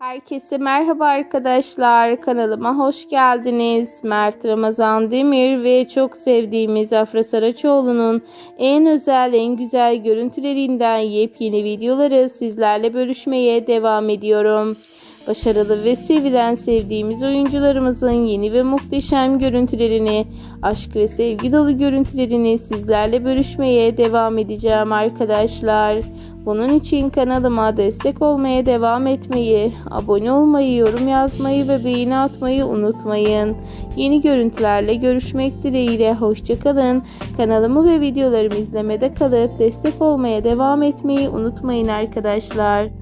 Herkese merhaba arkadaşlar. Kanalıma hoş geldiniz. Mert Ramazan Demir ve çok sevdiğimiz Afra Saraçoğlu'nun en özel, en güzel görüntülerinden yepyeni videoları sizlerle bölüşmeye devam ediyorum. Başarılı ve sevilen sevdiğimiz oyuncularımızın yeni ve muhteşem görüntülerini, aşk ve sevgi dolu görüntülerini sizlerle bölüşmeye devam edeceğim arkadaşlar. Bunun için kanalıma destek olmaya devam etmeyi, abone olmayı, yorum yazmayı ve beğeni atmayı unutmayın. Yeni görüntülerle görüşmek dileğiyle hoşçakalın. Kanalımı ve videolarımı izlemede kalıp destek olmaya devam etmeyi unutmayın arkadaşlar.